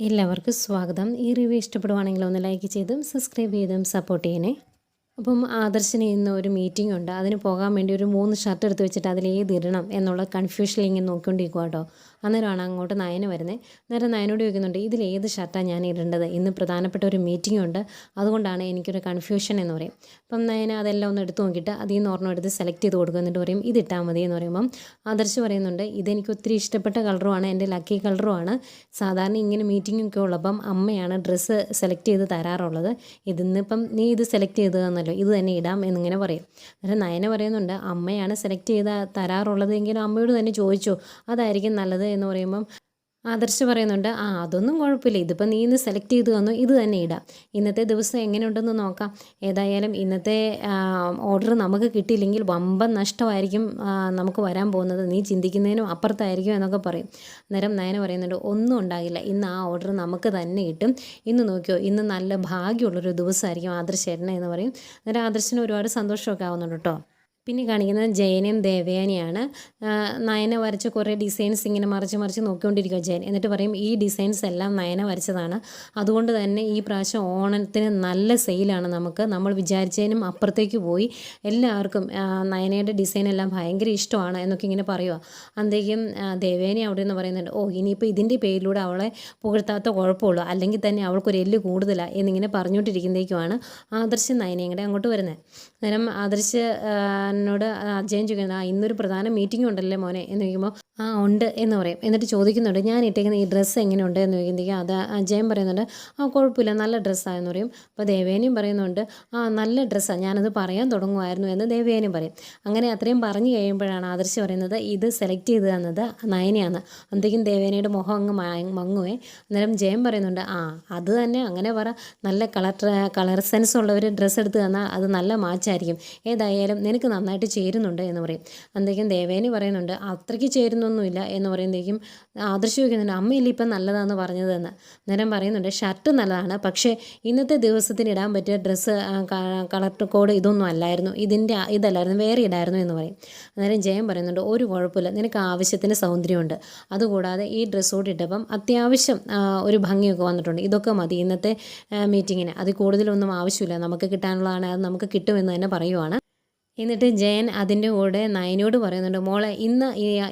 എല്ലാവർക്കും സ്വാഗതം. ഈ റിവ്യൂ ഇഷ്ടപ്പെടുവാണെങ്കിൽ ഒന്ന് ലൈക്ക് ചെയ്തും സബ്സ്ക്രൈബ് ചെയ്തും സപ്പോർട്ട് ചെയ്യണേ. അപ്പം ആദർശിന് ഇന്ന് ഒരു മീറ്റിംഗ് ഉണ്ട്. അതിന് പോകാൻ വേണ്ടി ഒരു മൂന്ന് ഷർട്ട് എടുത്ത് വെച്ചിട്ട് അതിൽ ഏത് ഇടണം എന്നുള്ള കൺഫ്യൂഷനിൽ ഇങ്ങനെ നോക്കിക്കൊണ്ടിരിക്കുക കേട്ടോ അന്നേരമാണ് അങ്ങോട്ട് നയന് വരുന്നത് നേരെ നയനോട് ചോദിക്കുന്നുണ്ട് ഇതിൽ ഏത് ഷർട്ടാണ് ഞാൻ ഇടേണ്ടത്? ഇന്ന് പ്രധാനപ്പെട്ട ഒരു മീറ്റിംഗ് ഉണ്ട്. അതുകൊണ്ടാണ് എനിക്കൊരു കൺഫ്യൂഷൻ എന്ന് പറയും. അപ്പം നയന അതെല്ലാം ഒന്ന് എടുത്ത് നോക്കിയിട്ട് അതിൽ നിന്ന് ഒരെണ്ണം എടുത്ത് സെലക്ട് ചെയ്ത് കൊടുക്കുക. എന്നിട്ട് പറയും ഇത് ഇട്ടാൽ മതി എന്ന് പറയുമ്പം ആദർശ് പറയുന്നുണ്ട് ഇതെനിക്ക് ഒത്തിരി ഇഷ്ടപ്പെട്ട കളറുമാണ് എന്റെ ലക്കി കളറുമാണ് സാധാരണ ഇങ്ങനെ മീറ്റിംഗ് ഒക്കെ ഉള്ളപ്പം അമ്മയാണ് ഡ്രസ്സ് സെലക്ട് ചെയ്ത് തരാറുള്ളത്. ഇതിന്നിപ്പം നീ ഇത് സെലക്ട് ചെയ്ത് തന്നല്ലോ. ഇത് തന്നെ ഇടാം എന്നിങ്ങനെ പറയും. അന്നേരം നയന പറയുന്നുണ്ട് അമ്മയാണ് സെലക്ട് ചെയ്ത് തരാറുള്ളത്. എങ്കിലും അമ്മയോട് തന്നെ ചോദിച്ചോ? അതായിരിക്കും നല്ലത്. എന്ന് പറയുമ്പം ആദർശ് പറയുന്നുണ്ട് ആ അതൊന്നും കുഴപ്പമില്ല. ഇതിപ്പോൾ നീ ഇന്ന് സെലക്ട് ചെയ്ത് തന്നു ഇത് തന്നെ ഇടാം. ഇന്നത്തെ ദിവസം എങ്ങനെയുണ്ടെന്ന് നോക്കാം. ഏതായാലും ഇന്നത്തെ ഓർഡർ നമുക്ക് കിട്ടിയില്ലെങ്കിൽ വമ്പൻ നഷ്ടമായിരിക്കും നമുക്ക് വരാൻ പോകുന്നത്. നീ ചിന്തിക്കുന്നതിനും അപ്പുറത്തായിരിക്കും എന്നൊക്കെ പറയും. നേരം നയന പറയുന്നുണ്ട് ഒന്നും ഉണ്ടാകില്ല. ഇന്ന് ആ ഓർഡർ നമുക്ക് തന്നെ കിട്ടും. ഇന്ന് നോക്കിയോ ഇന്ന് നല്ല ഭാഗ്യമുള്ളൊരു ദിവസമായിരിക്കും ആദർശേട്ടനെ എന്ന് പറയും. അന്നേരം ആദർശിന് ഒരുപാട് സന്തോഷമൊക്കെ ആവുന്നുണ്ട് കേട്ടോ. പിന്നെ കാണിക്കുന്നത് ജയനും ദേവയാനിയാണ്. നയന വരച്ച കുറേ ഡിസൈൻസ് ഇങ്ങനെ മറിച്ച് മറിച്ച് നോക്കിക്കൊണ്ടിരിക്കുക ജയൻ. എന്നിട്ട് പറയും ഈ ഡിസൈൻസ് എല്ലാം നയന വരച്ചതാണ്. അതുകൊണ്ട് തന്നെ ഈ പ്രാവശ്യം ഓണത്തിന് നല്ല സെയിലാണ് നമുക്ക്. നമ്മൾ വിചാരിച്ചതിനും അപ്പുറത്തേക്ക് പോയി. എല്ലാവർക്കും നയനയുടെ ഡിസൈൻ എല്ലാം ഭയങ്കര ഇഷ്ടമാണ് എന്നൊക്കെ ഇങ്ങനെ പറയുക അന്തേക്കും ദേവേനി അവിടെ നിന്ന് പറയുന്നുണ്ട് ഓ ഇനിയിപ്പോൾ ഇതിന്റെ പേരിലൂടെ അവളെ പുകഴ്ത്താത്ത കുഴപ്പമുള്ളൂ. അല്ലെങ്കിൽ തന്നെ അവൾക്കൊരു എല്ല് കൂടുതലാണ് എന്നിങ്ങനെ പറഞ്ഞുകൊണ്ടിരിക്കുന്നതേക്കുമാണ് ആദർശ് നയനയും കൂടെ അങ്ങോട്ട് വരുന്നത് അന്നേരം ആദർശ് എന്നോട് അജയൻ ചോദിക്കുന്നത് ആ ഇന്നൊരു പ്രധാന മീറ്റിംഗ് ഉണ്ടല്ലേ മോനെ? എന്ന് ചോദിക്കുമ്പോൾ ആ ഉണ്ട് എന്ന് പറയും. എന്നിട്ട് ചോദിക്കുന്നുണ്ട് ഞാൻ ഇട്ടേക്കുന്ന ഈ ഡ്രസ്സ് എങ്ങനെയുണ്ട്? എന്ന് ചോദിക്കുമ്പോഴത്തേക്കും അത് അജയൻ പറയുന്നുണ്ട് ആ കുഴപ്പമില്ല നല്ല ഡ്രസ്സാണെന്ന് പറയും. അപ്പോൾ ദേവേനിയും പറയുന്നുണ്ട് ആ നല്ല ഡ്രസ്സാണ് ഞാനത് പറയാൻ തുടങ്ങുമായിരുന്നു എന്ന് ദേവേനിയും പറയും. അങ്ങനെ അത്രയും പറഞ്ഞു കഴിയുമ്പോഴാണ് ആദർശ് പറയുന്നത് ഇത് സെലക്ട് ചെയ്ത് തന്നത് നയനയാണ്. അന്തേക്കും ദേവേനയുടെ മുഖം അങ്ങ് മങ്ങുവേ. അന്നേരം ജയൻ പറയുന്നുണ്ട് ആ അത് തന്നെ അങ്ങനെ പറ. നല്ല കളർ കളർ സെൻസ് ഉള്ളവർ ഡ്രസ്സ് എടുത്ത് തന്നാൽ അത് നല്ല മാച്ചായിരിക്കും ഏതായാലും നിനക്ക് നന്നായിട്ട് ചേരുന്നുണ്ട് എന്ന് പറയും. അന്നേക്കും ദേവേനി പറയുന്നുണ്ട് അത്രയ്ക്ക് ചേരുന്നൊന്നുമില്ല എന്ന് പറയുന്നേക്കും ആദർശ് ചോദിക്കുന്നുണ്ട് അമ്മയില്ലേ ഇപ്പം നല്ലതാണെന്ന് പറഞ്ഞതെന്ന്? നേരം പറയുന്നുണ്ട് ഷർട്ട് നല്ലതാണ് പക്ഷേ ഇന്നത്തെ ദിവസത്തിന് ഇടാൻ പറ്റിയ ഡ്രസ്സ് കളർ കോഡ് ഇതൊന്നും അല്ലായിരുന്നു. ഇതിന്റെ ഇതല്ലായിരുന്നു വേറെ ഇടായിരുന്നു എന്ന് പറയും. അന്നേരം ജയം പറയുന്നുണ്ട് ഒരു കുഴപ്പമില്ല നിനക്ക് ആവശ്യത്തിന് സൗന്ദര്യമുണ്ട്. അതുകൂടാതെ ഈ ഡ്രസ്സ് കൂടി ഇട്ടപ്പം അത്യാവശ്യം ഒരു ഭംഗിയൊക്കെ വന്നിട്ടുണ്ട്. ഇതൊക്കെ മതി ഇന്നത്തെ മീറ്റിങ്ങിന്. അതിൽ കൂടുതലൊന്നും ആവശ്യമില്ല നമുക്ക് കിട്ടാനുള്ളതാണ് അത് നമുക്ക് കിട്ടുമെന്ന് തന്നെ പറയുവാണ്. എന്നിട്ട് ജയൻ അതിന്റെ കൂടെ നയനോട് പറയുന്നുണ്ട് മോളെ ഇന്ന്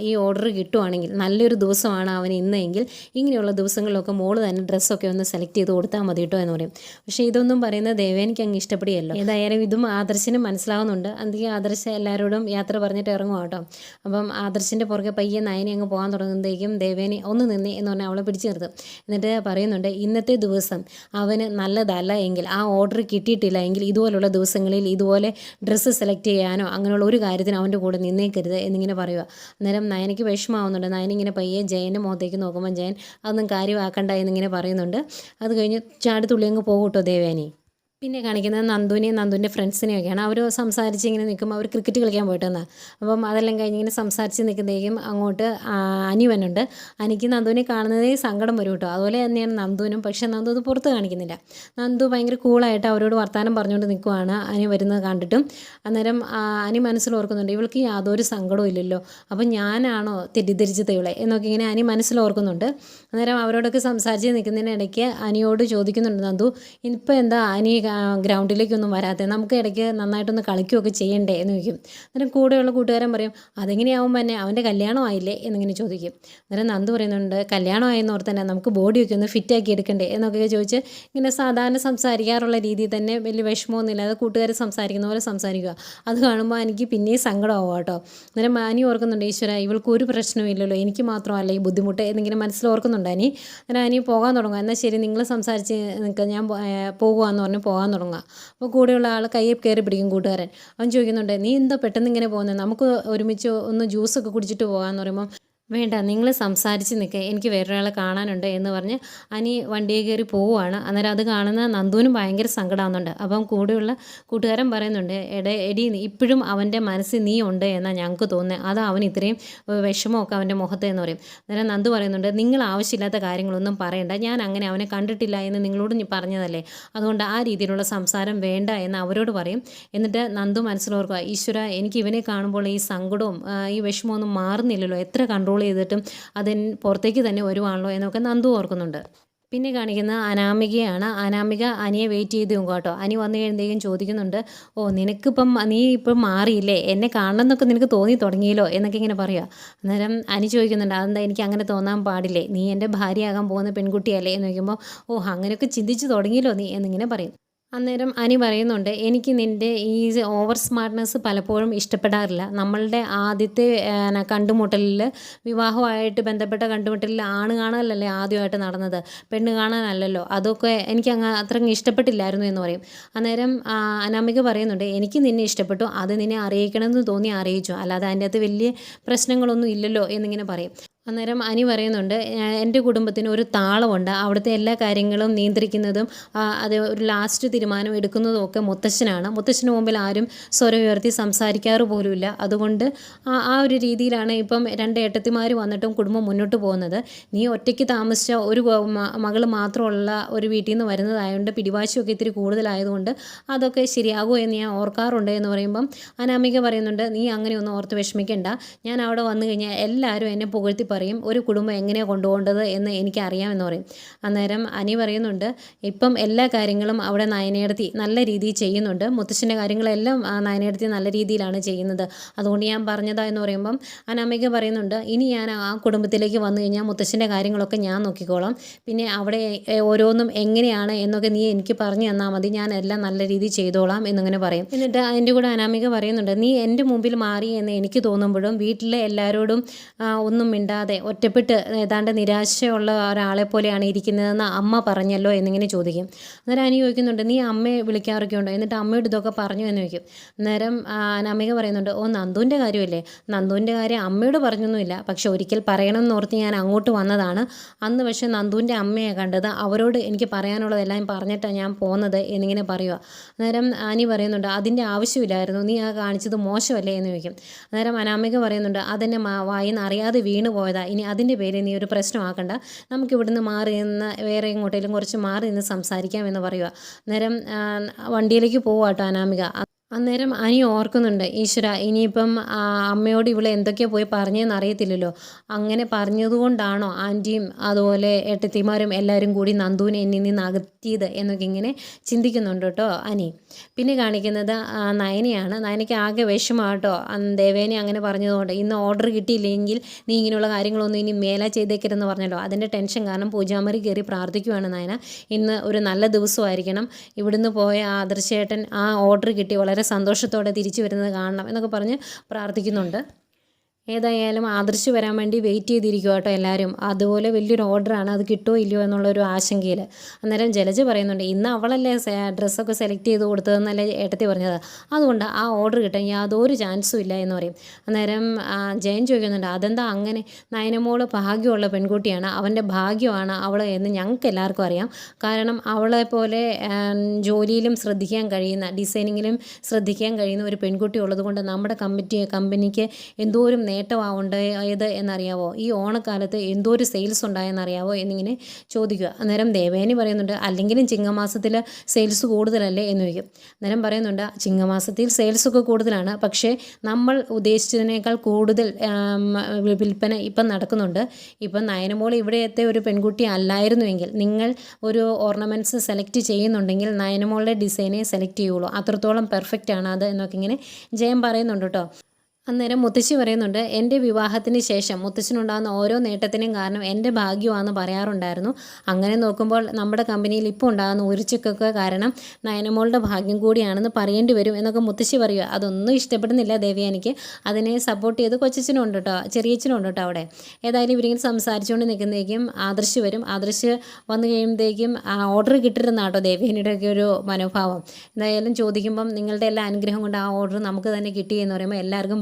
ഈ ഓർഡർ കിട്ടുവാണെങ്കിൽ നല്ലൊരു ദിവസമാണ് അവന് ഇന്നെങ്കിൽ ഇങ്ങനെയുള്ള ദിവസങ്ങളിലൊക്കെ മോൾ തന്നെ ഡ്രസ്സൊക്കെ ഒന്ന് സെലക്ട് ചെയ്ത് കൊടുത്താൽ മതി കേട്ടോ എന്ന് പറയും. പക്ഷേ ഇതൊന്നും പറയുന്നത് ദേവേനിക്ക് അങ്ങ് ഇഷ്ടപ്പെടുകയല്ലോ. ഏതായാലും ഇതും ആദർശിന് മനസ്സിലാവുന്നുണ്ട്. അന്തിക്ക് ആദർശ എല്ലാവരോടും യാത്ര പറഞ്ഞിട്ട് ഇറങ്ങും കേട്ടോ അപ്പം ആദർശിന്റെ പുറകെ പയ്യെ നയനെ അങ്ങ് പോകാൻ തുടങ്ങുമ്പോഴേക്കും ദേവേനെ ഒന്ന് നിന്നേ എന്ന് പറഞ്ഞാൽ അവളെ പിടിച്ചു നിർത്തും. എന്നിട്ട് പറയുന്നുണ്ട് ഇന്നത്തെ ദിവസം അവന് നല്ലതല്ല എങ്കിൽ ആ ഓർഡർ കിട്ടിയിട്ടില്ല എങ്കിൽ ഇതുപോലുള്ള ദിവസങ്ങളിൽ ഇതുപോലെ ഡ്രസ്സ് സെലക്ട് ചെയ്യാനോ അങ്ങനെയുള്ള ഒരു കാര്യത്തിന് അവന്റെ കൂടെ നിന്നേക്കരുത് എന്നിങ്ങനെ പറയുക അന്നേരം നയനയ്ക്ക് വിഷമാവുന്നുണ്ട് നയൻ ഇങ്ങനെ പയ്യെ ജയന്റെ മുഖത്തേക്ക് നോക്കുമ്പോൾ ജയൻ അതൊന്നും കാര്യമാക്കണ്ട എന്നിങ്ങനെ പറയുന്നുണ്ട്. അത് കഴിഞ്ഞ് ചാടിത്തുള്ളി അങ്ങ് പോകും കേട്ടോ ദേവേനി പിന്നെ കാണിക്കുന്നത് നന്ദുവിനെയും നന്ദുവിന്റെ ഫ്രണ്ട്സിനെയൊക്കെയാണ്. അവർ സംസാരിച്ച് ഇങ്ങനെ നിൽക്കുമ്പോൾ അവർ ക്രിക്കറ്റ് കളിക്കാൻ പോയിട്ട് വന്നാൽ അപ്പം അതെല്ലാം കഴിഞ്ഞ് ഇങ്ങനെ സംസാരിച്ച് നിൽക്കുമ്പോഴേക്കും അങ്ങോട്ട് ആ, അനി വന്നുണ്ട് അനിക്ക് നന്ദുവിനെ കാണുന്നതേ സങ്കടം വരും കേട്ടോ. അതുപോലെ തന്നെയാണ് നന്ദുവിനും. പക്ഷേ നന്ദു അത് പുറത്ത് കാണിക്കുന്നില്ല. നന്ദു ഭയങ്കര കൂളായിട്ട് അവരോട് വർത്തമാനം പറഞ്ഞുകൊണ്ട് നിൽക്കുവാണ് അനി വരുന്നത് കണ്ടിട്ടും. അന്നേരം അനി മനസ്സിൽ ഓർക്കുന്നുണ്ട് ഇവൾക്ക് യാതൊരു സങ്കടവും ഇല്ലല്ലോ. അപ്പം ഞാനാണോ തെറ്റിദ്ധരിച്ചത് ഇവളെ? എന്നൊക്കെ ഇങ്ങനെ അനി മനസ്സിൽ ഓർക്കുന്നുണ്ട്. അന്നേരം അവരോടൊക്കെ സംസാരിച്ച് നിൽക്കുന്നതിനിടയ്ക്ക് അനിയോട് ചോദിക്കുന്നുണ്ട് നന്ദു ഇപ്പം എന്താ അനി ഗ്രൗണ്ടിലേക്കൊന്നും വരാതെ നമുക്ക് ഇടയ്ക്ക് നന്നായിട്ടൊന്ന് കളിക്കുകയൊക്കെ ചെയ്യണ്ടേ എന്ന് ചോദിക്കും. അന്നേരം കൂടെയുള്ള കൂട്ടുകാരൻ പറയും അതെങ്ങനെയാവും തന്നെ അവന്റെ കല്യാണം ആയില്ലേ? എന്നിങ്ങനെ ചോദിക്കും. അന്നേരം നന്ദു പറയുന്നുണ്ട് കല്യാണം ആയെന്ന് ഓർത്ത് തന്നെ നമുക്ക് ബോഡിയൊക്കെ ഒന്ന് ഫിറ്റാക്കി എടുക്കണ്ടേ? എന്നൊക്കെ ചോദിച്ച് ഇങ്ങനെ സാധാരണ സംസാരിക്കാറുള്ള രീതിയിൽ തന്നെ വലിയ വിഷമമൊന്നുമില്ല. അത് കൂട്ടുകാർ സംസാരിക്കുന്ന പോലെ സംസാരിക്കുക. അത് കാണുമ്പോൾ എനിക്ക് പിന്നെയും സങ്കടമാവും കേട്ടോ. അന്നേരം മാനി ഓർക്കുന്നുണ്ട് ഈശ്വര ഇവൾക്ക് ഒരു പ്രശ്നവും ഇല്ലല്ലോ. എനിക്ക് മാത്രമല്ല ഈ ബുദ്ധിമുട്ട്. എന്നിങ്ങനെ മനസ്സിൽ ഓർക്കുന്നുണ്ട് അനി അന്നേരം അനി പോകാൻ തുടങ്ങുക എന്നാൽ ശരി നിങ്ങൾ സംസാരിച്ച് നിൽക്കുക ഞാൻ പോകുകയെന്ന് പറഞ്ഞ് പോകാൻ തുടങ്ങുക. അപ്പോൾ കൂടെയുള്ള ആൾ കയ്യെ കയറി പിടിക്കും കൂട്ടുകാരൻ. അവൻ ചോദിക്കുന്നുണ്ട് നീ എന്താ പെട്ടെന്ന് ഇങ്ങനെ പോകുന്നത് നമുക്ക് ഒരുമിച്ച് ഒന്ന് ജ്യൂസൊക്കെ കുടിച്ചിട്ട് പോകാമെന്ന് പറയുമ്പോൾ വേണ്ട നിങ്ങൾ സംസാരിച്ച് നിൽക്കുക എനിക്ക് വേറൊരാളെ കാണാനുണ്ട് എന്ന് പറഞ്ഞ് അനി വണ്ടിയെ കയറി പോവുകയാണ് അന്നേരം അത് കാണുന്ന നന്ദുവിനും ഭയങ്കര സങ്കടമാകുന്നുണ്ട് അപ്പം കൂടെയുള്ള കൂട്ടുകാരൻ പറയുന്നുണ്ട് എടേ എടി ഇപ്പോഴും അവന്റെ മനസ്സിൽ നീ ഉണ്ട് എന്നാണ് ഞങ്ങൾക്ക് തോന്നുന്നത് അത് അവൻ ഇത്രയും വിഷമമൊക്കെ അവന്റെ മുഖത്ത് എന്ന് പറയും. അന്നേരം നന്ദു പറയുന്നുണ്ട് നിങ്ങൾ ആവശ്യമില്ലാത്ത കാര്യങ്ങളൊന്നും പറയണ്ട. ഞാൻ അങ്ങനെ അവനെ കണ്ടിട്ടില്ല എന്ന് നിങ്ങളോട് പറഞ്ഞതല്ലേ? അതുകൊണ്ട് ആ രീതിയിലുള്ള സംസാരം വേണ്ട എന്ന് അവരോട് പറയും. എന്നിട്ട് നന്ദു മനസ്സിലോർക്കുക ഈശ്വര എനിക്ക് ഇവനെ കാണുമ്പോൾ ഈ സങ്കടവും ഈ വിഷമമൊന്നും മാറുന്നില്ലല്ലോ. എത്ര കൺട്രോൾ ചെയ്തിട്ടും അതിന് പുറത്തേക്ക് തന്നെ വരുവാണല്ലോ എന്നൊക്കെ നന്ദു ഓർക്കുന്നുണ്ട്. പിന്നെ കാണിക്കുന്ന അനാമികയാണ്. അനാമിക അനിയെ വെയിറ്റ് ചെയ്ത് നോക്കുക കേട്ടോ. അനി വന്നു കഴിയുമ്പോഴേക്കും ചോദിക്കുന്നുണ്ട് ഓ നിനക്കിപ്പം നീ ഇപ്പം മാറിയില്ലേ? എന്നെ കാണണം എന്നൊക്കെ നിനക്ക് തോന്നി തുടങ്ങിയല്ലോ? എന്നൊക്കെ ഇങ്ങനെ പറയുക അന്നേരം അനി ചോദിക്കുന്നുണ്ട് അതെന്താ എനിക്ക് അങ്ങനെ തോന്നാൻ പാടില്ലേ? നീ എന്റെ ഭാര്യയാകാൻ പോകുന്ന പെൺകുട്ടിയല്ലേ? എന്ന് ചോദിക്കുമ്പോൾ ഓ അങ്ങനെയൊക്കെ ചിന്തിച്ച് തുടങ്ങിയല്ലോ നീ എന്നിങ്ങനെ പറയും. അന്നേരം അനി പറയുന്നുണ്ട് എനിക്ക് നിന്റെ ഈ ഓവർ സ്മാർട്ട്നെസ് പലപ്പോഴും ഇഷ്ടപ്പെടാറില്ല. നമ്മളുടെ ആദ്യത്തെ കണ്ടുമുട്ടലിൽ വിവാഹമായിട്ട് ബന്ധപ്പെട്ട കണ്ടുമുട്ടലിൽ ആണ് കാണാനല്ലേ ആദ്യമായിട്ട് നടന്നത്? പെണ്ണ് കാണാനല്ലല്ലോ? അതൊക്കെ എനിക്ക് അങ്ങ് അത്രയ്ക്ക് ഇഷ്ടപ്പെട്ടില്ലായിരുന്നു എന്ന് പറയും. അന്നേരം അനാമിക പറയുന്നുണ്ട് എനിക്ക് നിന്നെ ഇഷ്ടപ്പെട്ടു. അത് നിന്നെ അറിയിക്കണമെന്ന് തോന്നി അറിയിച്ചു. അല്ലാതെ അതിന്റെ അകത്ത് വലിയ പ്രശ്നങ്ങളൊന്നും ഇല്ലല്ലോ എന്നിങ്ങനെ പറയും. അന്നേരം അനി പറയുന്നുണ്ട് എന്റെ കുടുംബത്തിന് ഒരു താളമുണ്ട്. അവിടുത്തെ എല്ലാ കാര്യങ്ങളും നിയന്ത്രിക്കുന്നതും അത് ഒരു ലാസ്റ്റ് തീരുമാനം എടുക്കുന്നതും ഒക്കെ മുത്തശ്ശനാണ്. മുത്തശ്ശന് മുമ്പിൽ ആരും സ്വരം ഉയർത്തി സംസാരിക്കാറ് പോലുമില്ല. അതുകൊണ്ട് ആ ആ ഒരു രീതിയിലാണ് ഇപ്പം രണ്ട് ഏട്ടത്തിമാർ വന്നിട്ടും കുടുംബം മുന്നോട്ട് പോകുന്നത്. നീ ഒറ്റയ്ക്ക് താമസിച്ച ഒരു മകൾ മാത്രമുള്ള ഒരു വീട്ടിൽ നിന്ന് വരുന്നതായതുകൊണ്ട് പിടിവാശിയൊക്കെ ഇത്തിരി കൂടുതലായതുകൊണ്ട് അതൊക്കെ ശരിയാകുമോ എന്ന് ഞാൻ ഓർക്കാറുണ്ട് എന്ന് പറയുമ്പം അനാമിക പറയുന്നുണ്ട് നീ അങ്ങനെയൊന്നും ഓർത്ത് വിഷമിക്കേണ്ട. ഞാൻ അവിടെ വന്നു കഴിഞ്ഞാൽ എല്ലാവരും എന്നെ പുകഴ്ത്തി പറയും ഒരു കുടുംബം എങ്ങനെയാണ് കൊണ്ടുപോകേണ്ടത് എന്ന് എനിക്കറിയാമെന്ന് പറയും. അന്നേരം അനി പറയുന്നുണ്ട് ഇപ്പം എല്ലാ കാര്യങ്ങളും അവിടെ നയനേടത്തി നല്ല രീതിയിൽ ചെയ്യുന്നുണ്ട്. മുത്തശ്ശന്റെ കാര്യങ്ങളെല്ലാം നയനേടത്തി നല്ല രീതിയിലാണ് ചെയ്യുന്നത്. അതുകൊണ്ട് ഞാൻ പറഞ്ഞതാ എന്ന് പറയുമ്പം അനമ്മയ്ക്ക് പറയുന്നുണ്ട് ഇനി ഞാൻ ആ കുടുംബത്തിലേക്ക് വന്നു കഴിഞ്ഞാൽ മുത്തശ്ശന്റെ കാര്യങ്ങളൊക്കെ ഞാൻ നോക്കിക്കോളാം. പിന്നെ അവിടെ ഓരോന്നും എങ്ങനെയാണ് എന്നൊക്കെ നീ എനിക്ക് പറഞ്ഞു തന്നാൽ മതി. ഞാൻ എല്ലാം നല്ല രീതിയിൽ ചെയ്തോളാം എന്നിങ്ങനെ പറയും. എന്നിട്ട് അതിന്റെ കൂടെ അനാമിക പറയുന്നുണ്ട് നീ എന്റെ മുമ്പിൽ മാറി എന്ന് എനിക്ക് തോന്നുമ്പോഴും വീട്ടിലെ എല്ലാവരോടും ഒന്നും മിണ്ടാതെ ഒറ്റപ്പെട്ട് ഏതാണ്ട് നിരാശയുള്ള ഒരാളെ പോലെയാണ് ഇരിക്കുന്നതെന്ന് അമ്മ പറഞ്ഞല്ലോ എന്നിങ്ങനെ ചോദിക്കും. അന്നേരം അനി ചോദിക്കുന്നുണ്ട് നീ അമ്മയെ വിളിക്കാറൊക്കെ ഉണ്ടോ? എന്നിട്ട് അമ്മയോട് ഇതൊക്കെ പറഞ്ഞു എന്ന് ചോദിക്കും. അന്നേരം അമ്മയ്ക്ക് പറയുന്നുണ്ട് ഓ നന്ദുവിന്റെ കാര്യമല്ലേ? നന്ദുവിന്റെ കാര്യം അമ്മയോട് പറഞ്ഞൊന്നുമില്ല. പക്ഷെ ഒരിക്കൽ പറയണമെന്ന് ഓർത്ത് ഞാൻ അങ്ങോട്ട് വന്നതാണ്. അന്ന് പക്ഷേ നന്ദുവിന്റെ അമ്മയെ കണ്ടത്. അവരോട് എനിക്ക് പറയാനുള്ളതെല്ലാം പറഞ്ഞിട്ടാണ് ഞാൻ പോകുന്നത് എന്നിങ്ങനെ പറയുക അന്നേരം അനി പറയുന്നുണ്ട് അതിന്റെ ആവശ്യമില്ലായിരുന്നു. നീ ആ കാണിച്ചത് മോശമല്ലേ? എന്ന് ചോദിക്കും. അന്നേരം അനാമിക പറയുന്നുണ്ട് അതെന്നെ വായിന്ന് അറിയാതെ വീണ് പോയതാ. ഇനി അതിന്റെ പേര് നീ ഒരു പ്രശ്നമാക്കണ്ട. നമുക്ക് ഇവിടുന്ന് മാറി നിന്ന് വേറെ എങ്ങോട്ടേലും കുറച്ച് മാറി നിന്ന് സംസാരിക്കാം എന്ന് പറയുക. നേരം വണ്ടിയിലേക്ക് പോവാട്ടോ അനാമിക. അന്നേരം അനി ഓർക്കുന്നുണ്ട് ഈശ്വര ഇനിയിപ്പം അമ്മയോട് ഇവളെ എന്തൊക്കെയാ പോയി പറഞ്ഞതെന്ന് അറിയത്തില്ലല്ലോ. അങ്ങനെ പറഞ്ഞതുകൊണ്ടാണോ ആന്റിയും അതുപോലെ ഏട്ടത്തിമാരും എല്ലാവരും കൂടി നന്ദുവിനെ എന്നിൽ നിന്ന് അകറ്റിയത്? എന്നൊക്കെ ഇങ്ങനെ ചിന്തിക്കുന്നുണ്ട് കേട്ടോ അനി. പിന്നെ കാണിക്കുന്നത് നയനയാണ്. നയനയ്ക്ക് ആകെ വിഷമാട്ടോ ദേവേനെ അങ്ങനെ പറഞ്ഞതുകൊണ്ട് ഇന്ന് ഓർഡർ കിട്ടിയില്ലെങ്കിൽ നീ ഇങ്ങനെയുള്ള കാര്യങ്ങളൊന്നും ഇനി മേല ചെയ്തേക്കരുതെന്ന് പറഞ്ഞല്ലോ. അതിന്റെ ടെൻഷൻ കാരണം പൂജാമറി കയറി പ്രാർത്ഥിക്കുവാണ് നയന. ഇന്ന് ഒരു നല്ല ദിവസമായിരിക്കണം. ഇവിടുന്ന് പോയ ആദർശേട്ടൻ ആ ഓർഡർ കിട്ടി. വളരെ സന്തോഷത്തോടെ തിരിച്ചു വരുന്നത് കാണണം എന്നൊക്കെ പറഞ്ഞ് പ്രാർത്ഥിക്കുന്നുണ്ട്. ഏതായാലും ആദർശ് വരാൻ വേണ്ടി വെയിറ്റ് ചെയ്തിരിക്കുക കേട്ടോ എല്ലാവരും. അതുപോലെ വലിയൊരു ഓർഡറാണ് അത് കിട്ടുമോ ഇല്ലയോ എന്നുള്ളൊരു ആശങ്കയിൽ അന്നേരം ജലജ പറയുന്നുണ്ട് ഇന്ന് അവളല്ലേ ഡ്രസ്സൊക്കെ സെലക്ട് ചെയ്ത് കൊടുത്തതെന്നല്ലേ ഏട്ടത്തി പറഞ്ഞത്? അതുകൊണ്ട് ആ ഓർഡർ കിട്ടാൻ യാതൊരു ചാൻസും ഇല്ല എന്ന് പറയും. അന്നേരം ജയൻ ചോദിക്കുന്നുണ്ട് അതെന്താ അങ്ങനെ? നയനമോൾ ഭാഗ്യമുള്ള പെൺകുട്ടിയാണ്. അവന്റെ ഭാഗ്യമാണ് അവൾ എന്ന് ഞങ്ങൾക്ക് എല്ലാവർക്കും അറിയാം. കാരണം അവളെ പോലെ ജോലിയിലും ശ്രദ്ധിക്കാൻ കഴിയുന്ന ഡിസൈനിങ്ങിലും ശ്രദ്ധിക്കാൻ കഴിയുന്ന ഒരു പെൺകുട്ടി ഉള്ളതുകൊണ്ട് നമ്മുടെ കമ്പറ്റി കമ്പനിക്ക് എന്തോരം നേട്ടമാണ് ഉണ്ടായത് എന്നറിയാവോ? ഈ ഓണക്കാലത്ത് എന്തോ ഒരു സെയിൽസ് ഉണ്ടായെന്നറിയാവോ എന്നിങ്ങനെ ചോദിക്കുക. അന്നേരം ദേവേനി പറയുന്നുണ്ട് അല്ലെങ്കിലും ചിങ്ങമാസത്തിൽ സെയിൽസ് കൂടുതലല്ലേ? എന്ന് ചോദിക്കും. അന്നേരം പറയുന്നുണ്ട് ചിങ്ങമാസത്തിൽ സെയിൽസൊക്കെ കൂടുതലാണ്. പക്ഷേ നമ്മൾ ഉദ്ദേശിച്ചതിനേക്കാൾ കൂടുതൽ വിൽപ്പന ഇപ്പം നടക്കുന്നുണ്ട്. ഇപ്പം നയനമോൾ ഇവിടെയത്തെ ഒരു പെൺകുട്ടി അല്ലായിരുന്നുവെങ്കിൽ നിങ്ങൾ ഒരു ഓർണമെന്റ്സ് സെലക്ട് ചെയ്യുന്നുണ്ടെങ്കിൽ നയനമോളുടെ ഡിസൈനെ സെലക്ട് ചെയ്യുള്ളൂ. അത്രത്തോളം പെർഫെക്റ്റ് ആണ് അത് എന്നൊക്കെ ഇങ്ങനെ ജയം പറയുന്നുണ്ട് കേട്ടോ. അന്നേരം മുത്തശ്ശി പറയുന്നുണ്ട് എന്റെ വിവാഹത്തിന് ശേഷം മുത്തശ്ശനുണ്ടാകുന്ന ഓരോ നേട്ടത്തിനും കാരണം എന്റെ ഭാഗ്യമാണെന്ന് പറയാറുണ്ടായിരുന്നു. അങ്ങനെ നോക്കുമ്പോൾ നമ്മുടെ കമ്പനിയിൽ ഇപ്പോൾ ഉണ്ടാകുന്ന ഉരുച്ചക്കൊക്കെ കാരണം നയനമോളുടെ ഭാഗ്യം കൂടിയാണെന്ന് പറയേണ്ടി വരും എന്നൊക്കെ മുത്തശ്ശി പറയുക. അതൊന്നും ഇഷ്ടപ്പെടുന്നില്ല ദേവിയാനിക്ക് അതിനെ സപ്പോർട്ട് ചെയ്ത് കൊച്ചച്ഛനുണ്ട് കേട്ടോ ചെറിയച്ഛനുണ്ട് കേട്ടോ അവിടെ. ഏതായാലും ഇവരിങ്ങനെ സംസാരിച്ചുകൊണ്ട് നിൽക്കുന്നതേക്കും ആദർശ് വരും. ആദർശ് വന്നു കഴിയുമ്പോഴത്തേക്കും ഓർഡർ കിട്ടിയിരുന്നാട്ടോ ദേവിയുടെ ഒക്കെ ഒരു മനോഭാവം. എന്തായാലും ചോദിക്കുമ്പം നിങ്ങളുടെ എല്ലാ അനുഗ്രഹം കൊണ്ട് ആ ഓർഡർ നമുക്ക് തന്നെ കിട്ടി എന്ന് പറയുമ്പോൾ എല്ലാവർക്കും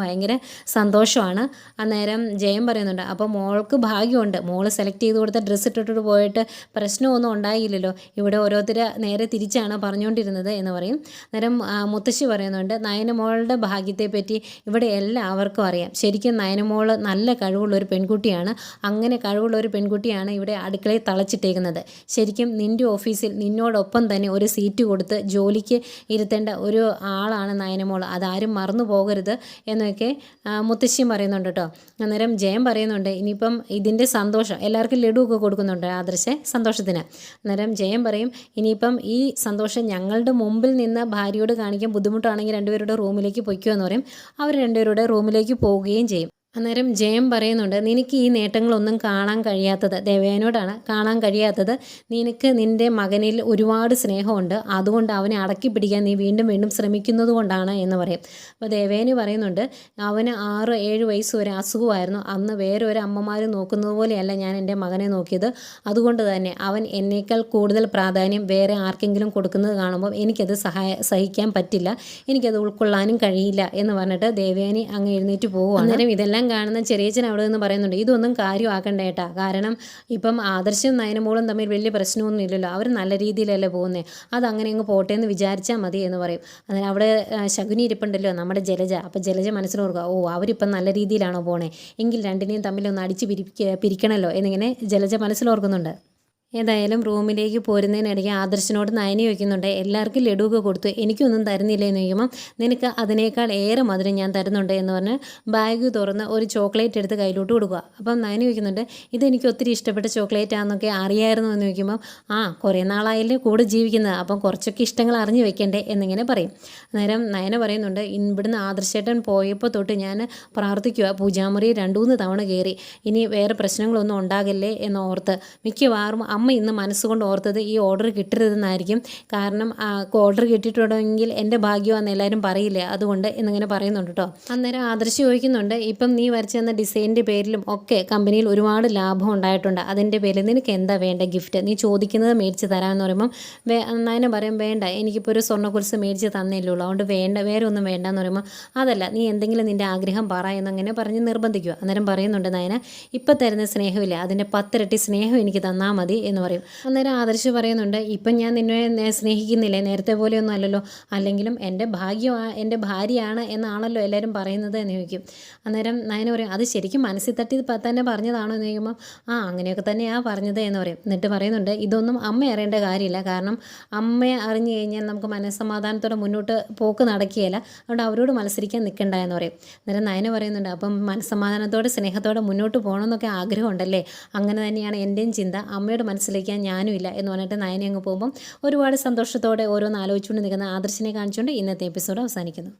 സന്തോഷമാണ്. അന്നേരം ജയം പറയുന്നുണ്ട് അപ്പോൾ മോൾക്ക് ഭാഗ്യമുണ്ട്. മോൾ സെലക്ട് ചെയ്ത് കൊടുത്ത ഡ്രസ്സ് ഇട്ടിട്ട് പോയിട്ട് പ്രശ്നമൊന്നും ഉണ്ടായില്ലല്ലോ. ഇവിടെ ഓരോരുത്തർ നേരെ തിരിച്ചാണ് പറഞ്ഞുകൊണ്ടിരുന്നത് എന്ന് പറയും. അന്നേരം മുത്തശ്ശി പറയുന്നുണ്ട് നയനമോളുടെ ഭാഗ്യത്തെപ്പറ്റി ഇവിടെ എല്ലാവർക്കും അറിയാം. ശരിക്കും നയനമോൾ നല്ല കഴിവുള്ള ഒരു പെൺകുട്ടിയാണ്. അങ്ങനെ കഴിവുള്ള ഒരു പെൺകുട്ടിയാണ് ഇവിടെ അടുക്കളയിൽ തളച്ചിട്ടേക്കുന്നത്. ശരിക്കും നിന്റെ ഓഫീസിൽ നിന്നോടൊപ്പം തന്നെ ഒരു സീറ്റ് കൊടുത്ത് ജോലിക്ക് ഇരുത്തേണ്ട ഒരു ആളാണ് നയനമോൾ അതാരും മറന്നു പോകരുത് എന്നൊക്കെ ആ, മുത്തശ്ശിയും പറയുന്നുണ്ട് കേട്ടോ അന്നേരം ജയം പറയുന്നുണ്ട് ഇനിയിപ്പം ഇതിന്റെ സന്തോഷം എല്ലാവർക്കും ലഡു ഒക്കെ കൊടുക്കുന്നുണ്ട് ആദർശ സന്തോഷത്തിന്. അന്നേരം ജയം പറയും ഇനിയിപ്പം ഈ സന്തോഷം ഞങ്ങളുടെ മുമ്പിൽ നിന്ന് ഭാര്യയോട് കാണിക്കാൻ ബുദ്ധിമുട്ടാണെങ്കിൽ രണ്ടുപേരുടെ റൂമിലേക്ക് പൊയ്ക്കോ എന്ന് പറയും. അവർ രണ്ടുപേരുടെ റൂമിലേക്ക് പോവുകയും ചെയ്യും. അന്നേരം ജയം പറയുന്നുണ്ട് നിനക്ക് ഈ നേട്ടങ്ങളൊന്നും കാണാൻ കഴിയാത്തത് ദേവയാനോടാണ് കാണാൻ കഴിയാത്തത്. നിനക്ക് നിന്റെ മകനിൽ ഒരുപാട് സ്നേഹമുണ്ട്. അതുകൊണ്ട് അവനെ അടക്കി പിടിക്കാൻ നീ വീണ്ടും വീണ്ടും ശ്രമിക്കുന്നത് കൊണ്ടാണ് എന്ന് പറയും. അപ്പോൾ ദേവേനി പറയുന്നുണ്ട് അവന് ആറ് ഏഴ് വയസ്സ് വരെ അസുഖമായിരുന്നു. അന്ന് വേറൊരു അമ്മമാർ നോക്കുന്നത് പോലെയല്ല ഞാൻ എന്റെ മകനെ നോക്കിയത്. അതുകൊണ്ട് തന്നെ അവൻ എന്നേക്കാൾ കൂടുതൽ പ്രാധാന്യം വേറെ ആർക്കെങ്കിലും കൊടുക്കുന്നത് കാണുമ്പോൾ എനിക്കത് സഹായ സഹിക്കാൻ പറ്റില്ല. എനിക്കത് ഉൾക്കൊള്ളാനും കഴിയില്ല എന്ന് പറഞ്ഞിട്ട് ദേവയാനി അങ്ങ് എഴുന്നേറ്റ് പോവുകയാണ് അന്നേരം ഇതെല്ലാം കാണുന്ന ചെറിയച്ഛൻ അവിടെ നിന്ന് പറയുന്നുണ്ട് ഇതൊന്നും കാര്യമാക്കണ്ട ഏട്ടാ. കാരണം ഇപ്പം ആദർശവും നയനമോളും തമ്മിൽ വലിയ പ്രശ്നമൊന്നും ഇല്ലല്ലോ. അവർ നല്ല രീതിയിലല്ലേ പോകുന്നത് അതങ്ങനെ അങ്ങ് പോട്ടെ എന്ന് വിചാരിച്ചാൽ മതി എന്ന് പറയും. അതിന് അവിടെ ശകുനി ഇരിപ്പുണ്ടല്ലോ നമ്മുടെ ജലജ. അപ്പം ജലജ മനസ്സിലോർക്കുക ഓ അവരിപ്പം നല്ല രീതിയിലാണോ പോണേ? എങ്കിൽ രണ്ടിനെയും തമ്മിലൊന്ന് അടിച്ച് പിരി പിരിക്കണമല്ലോ എന്നിങ്ങനെ ജലജ മനസ്സിലോർക്കുന്നുണ്ട് ഏതായാലും റൂമിലേക്ക് പോരുന്നതിനിടയ്ക്ക് ആദർശനോട് നയനി വയ്ക്കുന്നുണ്ട് എല്ലാവർക്കും ലഡുവൊക്കെ കൊടുത്തു എനിക്കൊന്നും തരുന്നില്ല എന്ന് ചോദിക്കുമ്പം നിനക്ക് അതിനേക്കാൾ ഏറെ മധുരം ഞാൻ തരുന്നുണ്ട് എന്ന് പറഞ്ഞ് ബാഗ് തുറന്ന് ഒരു ചോക്ലേറ്റ് എടുത്ത് കയ്യിലോട്ട് കൊടുക്കുക. അപ്പം നയനി വയ്ക്കുന്നുണ്ട് ഇതെനിക്ക് ഒത്തിരി ഇഷ്ടപ്പെട്ട ചോക്ലേറ്റ് ആണെന്നൊക്കെ അറിയായിരുന്നു എന്ന് ചോദിക്കുമ്പം ആ കുറേ നാളായാലും കൂടെ ജീവിക്കുന്നത് അപ്പം കുറച്ചൊക്കെ ഇഷ്ടങ്ങൾ അറിഞ്ഞു വെക്കണ്ടേ എന്നിങ്ങനെ പറയും. അന്നേരം നയന പറയുന്നുണ്ട് ഇവിടുന്ന് ആദർശേട്ടൻ പോയപ്പോൾ തൊട്ട് ഞാൻ പ്രാർത്ഥിക്കുക പൂജാമുറി രണ്ടു മൂന്ന് തവണ കയറി ഇനി വേറെ പ്രശ്നങ്ങളൊന്നും ഉണ്ടാകല്ലേ? എന്നോർത്ത് മിക്കവാറും അമ്മ ഇന്ന് മനസ്സുകൊണ്ട് ഓർത്തത് ഈ ഓർഡർ കിട്ടരുതെന്നായിരിക്കും. കാരണം ഓർഡർ കിട്ടിയിട്ടുണ്ടെങ്കിൽ എന്റെ ഭാഗ്യമാണെന്ന് എല്ലാവരും പറയില്ലേ? അതുകൊണ്ട് എന്നിങ്ങനെ പറയുന്നുണ്ട് കേട്ടോ അന്നേരം ആദർശ് ചോദിക്കുന്നുണ്ട് ഇപ്പം നീ വരച്ചു തന്ന ഡിസൈനിന്റെ പേരിലും ഒക്കെ കമ്പനിയിൽ ഒരുപാട് ലാഭം ഉണ്ടായിട്ടുണ്ട്. അതിന്റെ പേരിൽ നിനക്ക് എന്താ വേണ്ട ഗിഫ്റ്റ്? നീ ചോദിക്കുന്നത് മേടിച്ച് തരാമെന്ന് പറയുമ്പം വേ നയന പറയും വേണ്ട എനിക്കിപ്പോൾ ഒരു സ്വർണക്കുരിശ് മേടിച്ച് തന്നേ ഉള്ളൂ. അതുകൊണ്ട് വേണ്ട വേറെ ഒന്നും വേണ്ടെന്ന് പറയുമ്പോൾ അതല്ല നീ എന്തെങ്കിലും നിന്റെ ആഗ്രഹം പറ എന്നങ്ങനെ പറഞ്ഞ് നിർബന്ധിക്കുക. അന്നേരം പറയുന്നുണ്ട് നയന ഇപ്പം തരുന്ന സ്നേഹമില്ല. അതിന്റെ പത്തിരട്ടി സ്നേഹം എനിക്ക് തന്നാൽ മതി. എന്ന് പറയും. അന്നേരം ആദർശ് പറയുന്നുണ്ട് ഇപ്പം ഞാൻ നിന്നെ സ്നേഹിക്കുന്നില്ലേ? നേരത്തെ പോലെയൊന്നും അല്ലല്ലോ. അല്ലെങ്കിലും എന്റെ ഭാഗ്യം എന്റെ ഭാര്യയാണ് എന്നാണല്ലോ എല്ലാവരും പറയുന്നത് എന്ന് ചോദിക്കും. അന്നേരം നയന പറയും അത് ശരിക്കും മനസ്സിൽ തട്ടി തന്നെ പറഞ്ഞതാണോ? എന്ന് ചോദിക്കുമ്പോൾ ആ അങ്ങനെയൊക്കെ തന്നെയാണ് പറഞ്ഞത് എന്ന് പറയും. എന്നിട്ട് പറയുന്നുണ്ട് ഇതൊന്നും അമ്മ അറിയേണ്ട കാര്യമില്ല. കാരണം അമ്മയെ അറിഞ്ഞു കഴിഞ്ഞാൽ നമുക്ക് മനസ്സമാധാനത്തോടെ മുന്നോട്ട് പോക്ക് നടക്കുകയില്ല. അതുകൊണ്ട് അവരോട് മത്സരിക്കാൻ നിൽക്കണ്ട എന്ന് പറയും. അന്നേരം നയന പറയുന്നുണ്ട് അപ്പം മനസ്സമാധാനത്തോടെ സ്നേഹത്തോടെ മുന്നോട്ട് പോകണമെന്നൊക്കെ ആഗ്രഹമുണ്ടല്ലേ? അങ്ങനെ തന്നെയാണ് എന്റെയും ചിന്ത. അമ്മയോട് മനസ്സിലാക്കാൻ ഞാനും ഇല്ല എന്ന് പറഞ്ഞിട്ട് നയനെ അങ്ങ് പോകുമ്പം ഒരുപാട് സന്തോഷത്തോടെ ഓരോന്ന് ആലോചിച്ചുകൊണ്ട് നിൽക്കുന്ന ആദർശിനെ കാണിച്ചുകൊണ്ട് ഇന്നത്തെ എപ്പിസോഡ് അവസാനിക്കുന്നു.